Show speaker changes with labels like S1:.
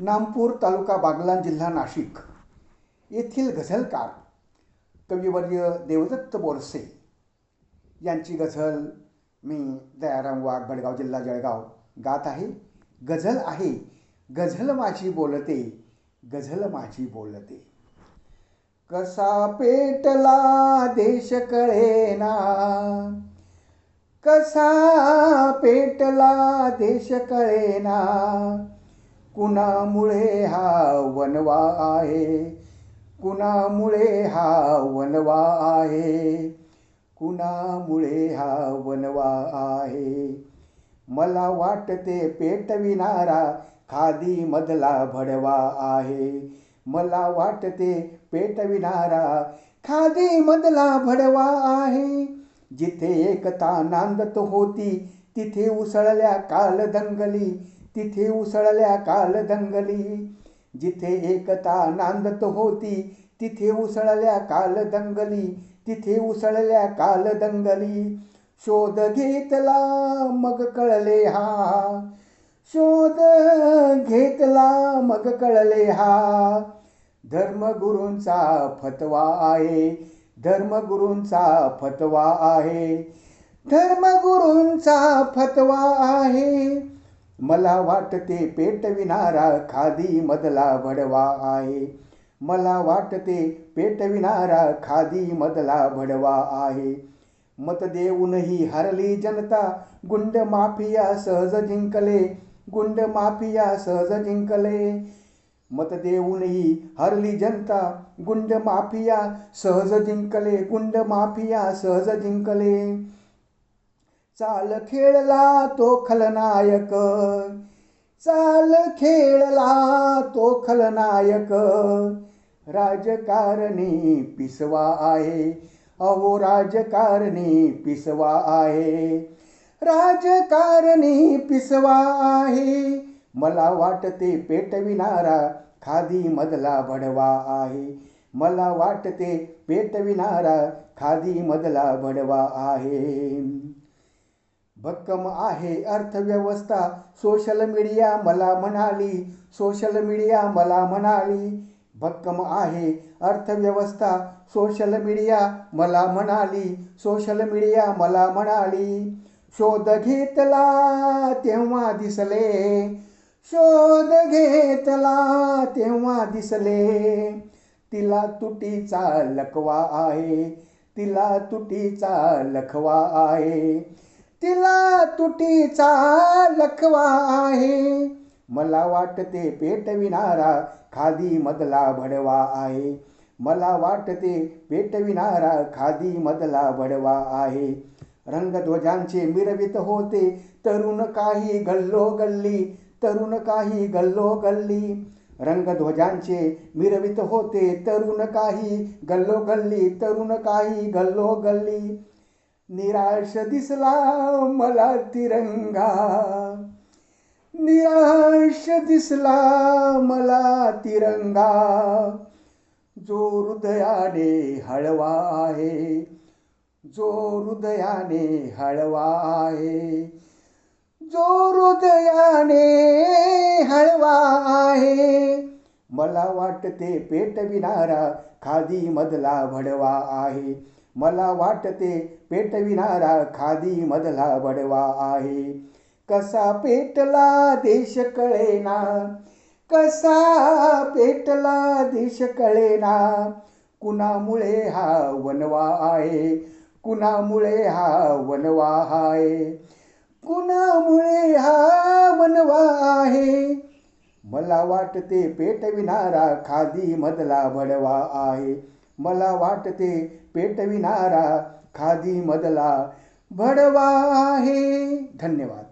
S1: नामपूर तालुका बागलान जिल्हा नाशिक. येथील गझलकार कविवर्य देवदत्त बोरसे यांची गझल मी दयाराम वाघ भडगाव जिल्हा जळगाव गात आहे. गझल आहे. गझल माझी बोलते. गझल माझी बोलते. कसा पेटला देश कळेना. कसा पेटला देश कळेना. कुणामुळे हा वनवा आहे? कुणामुळे हा वनवा आहे? कुणामुळे हा वनवा आहे? मला वाटते पेटविणारा खादी मधला भडवा आहे. मला वाटते पेटविणारा खादी मधला भडवा आहे. जिथे एकता नांदत होती तिथे उसळल्या काल दंगली तिथे उसळल्या काल दंगली. जिथे एकता नांदत होती तिथे उसळल्या काल दंगली. तिथे उसळल्या काल दंगली. शोध घेतला मग कळले हा. शोध घेतला मग कळले हा. धर्मगुरूंचा फतवा आहे धर्मगुरूंचा फतवा आहे. धर्मगुरूंचा फतवा आहे. मला वाटते पेटविणारा खादी मधला भडवा आहे. मला वाटते पेटविणारा खादी मधला भडवा आहे. मत देऊनही हरली जनता गुंड माफिया सहज जिंकले गुंड माफिया सहज जिंकले. मत देऊनही हरली जनता गुंड माफिया सहज जिंकले गुंड माफिया सहज जिंकले. चाल खेळला तो खलनायक. चाल खेळला तो खलनायक. राजकारणी पिसवा आहे. अहो राजकारणी पिसवा आहे. राजकारणी पिसवा आहे. मला वाटते पेटविणारा खादी मधला भडवा आहे. मला वाटते पेटविणारा खादी मधला भडवा आहे. भक्कम आहे अर्थव्यवस्था. सोशल मीडिया मला म्हणाली. सोशल मीडिया मला म्हणाली. भक्कम आहे अर्थव्यवस्था. सोशल मीडिया मला म्हणाली. सोशल मीडिया मला म्हणाली. शोध घेतला तेव्हा दिसले. शोध घेतला तेव्हा दिसले. तिला तुटीचा लकवा आहे. तिला तुटीचा लखवा आहे. तिला तुटीचा लखवा आहे. मला वाटते पेटविणारा खादी मधला भडवा आहे. मला वाटते पेटविणारा खादी मधला भडवा आहे. रंगध्वजांचे मिरवित होते तरुण काही गल्लो गल्ली तरुण काही गल्लो गल्ली. रंगध्वजांचे मिरवित होते तरुण काही गल्लो गल्ली तरुण काही गल्लो गल्ली. निराश दिसला मला तिरंगा. निराश दिसला मला तिरंगा. जो हृदयाने हळवा आहे जो हृदयाने हळवा आहे जो हृदयाने हळवा आहे. मला वाटते पेटविणारा खादी मधला भडवा आहे. मला वाटते पेटविणारा खादी मधला बडवा आहे. कसा पेटला देश कळेना? कसा पेटला देश कळेना? कुणामुळे हा वनवा आहे? कुणामुळे हा वनवा आहे? कुणामुळे हा वनवा आहे? मला वाटते पेटविणारा खादी मधला भडवा आहे. मला वाटते पेटविणारा खादी मदला. भडवा आहे. धन्यवाद.